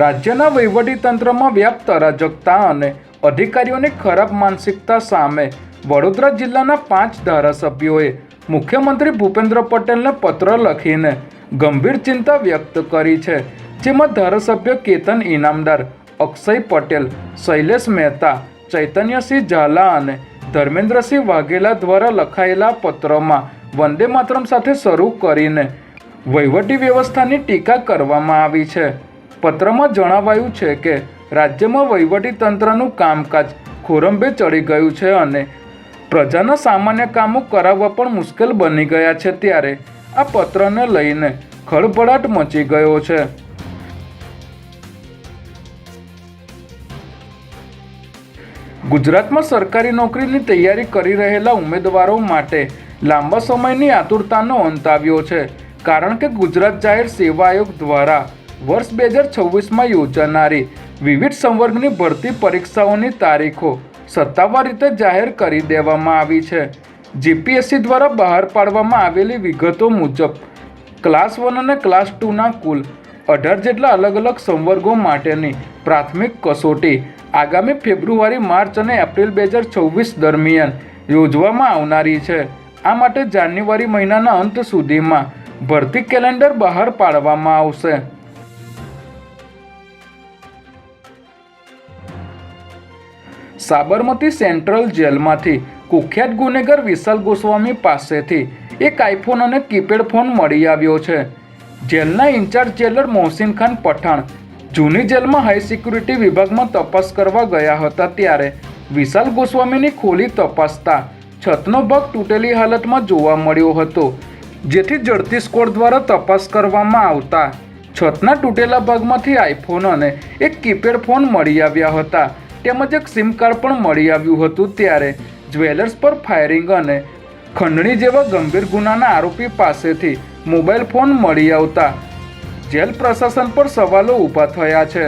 રાજ્યના વહીવટીતંત્રમાં વ્યાપ્ત અરાજકતા અને અધિકારીઓની ખરાબ માનસિકતા સામે વડોદરા જિલ્લાના પાંચ ધારાસભ્યોએ મુખ્યમંત્રી ભૂપેન્દ્ર પટેલને પત્ર લખીને ગંભીર ચિંતા વ્યક્ત કરી છે, જેમાં ધારાસભ્ય કેતન ઇનામદાર, અક્ષય પટેલ, શૈલેષ મહેતા, ચૈતન્યસિંહ ઝાલા અને ધર્મેન્દ્રસિંહ વાઘેલા દ્વારા લખાયેલા પત્રમાં વંદે માતરમ સાથે શરૂ કરીને વહીવટી વ્યવસ્થાની ટીકા કરવામાં આવી છે. પત્રમાં જણાવાયું છે કે રાજ્યમાં વહીવટી તંત્રનું કામકાજ ખોરંભે ચડી ગયું છે અને પ્રજાના સામાન્ય કામો કરાવવા પણ મુશ્કેલ બની ગયા છે ત્યારે આ પત્રને લઈને ખળભળાટ મચી ગયો છે. ગુજરાતમાં સરકારી નોકરીની તૈયારી કરી રહેલા ઉમેદવારો માટે લાંબા સમયની આતુરતાનો અંત આવ્યો છે, કારણ કે ગુજરાત જાહેર સેવા આયોગ દ્વારા વર્ષ બે હજાર છવ્વીસમાં યોજાનારી વિવિધ સંવર્ગની ભરતી પરીક્ષાઓની તારીખો સત્તાવાર રીતે જાહેર કરી દેવામાં આવી છે. જીપીએસસી દ્વારા બહાર પાડવામાં આવેલી વિગતો મુજબ, ક્લાસ વન અને ક્લાસ ટુના કુલ અઢાર જેટલા અલગ અલગ સંવર્ગો માટેની પ્રાથમિક કસોટી આગામી ફેબ્રુઆરી, માર્ચ અને એપ્રિલ બે હજાર છવ્વીસ દરમિયાન યોજવામાં આવનારી છે. આ માટે જાન્યુઆરી મહિનાના અંત સુધીમાં ભરતી કેલેન્ડર બહાર પાડવામાં આવશે. સાબરમતી સેન્ટ્રલ જેલમાંથી કુખ્યાત ગુનેગાર વિશાલ ગોસ્વામી પાસેથી એક આઈફોન અને કીપેડ ફોન મળી આવ્યો છે. જેલના ઇન્ચાર્જ જેલર મોહસિન ખાન પઠાણ જૂની જેલમાં હાઈ સિક્યુરિટી વિભાગમાં તપાસ કરવા ગયા હતા ત્યારે વિશાલ ગોસ્વામીની ખોલી તપાસતા છતનો ભાગ તૂટેલી હાલતમાં જોવા મળ્યો હતો, જેથી જડતી સ્કોડ દ્વારા તપાસ કરવામાં આવતા છતના તૂટેલા ભાગમાંથી આઈફોન અને એક કીપેડ ફોન મળી આવ્યા હતા. તેમજ એક સિમ કાર્ડ પણ મળી આવ્યું હતું ત્યારે, જ્વેલર્સ પર ફાયરિંગ અને ખંડણી જેવા ગંભીર ગુનાના આરોપી પાસેથી મોબાઈલ ફોન મળી આવતા જેલ પ્રશાસન પર સવાલો ઊભા થયા છે.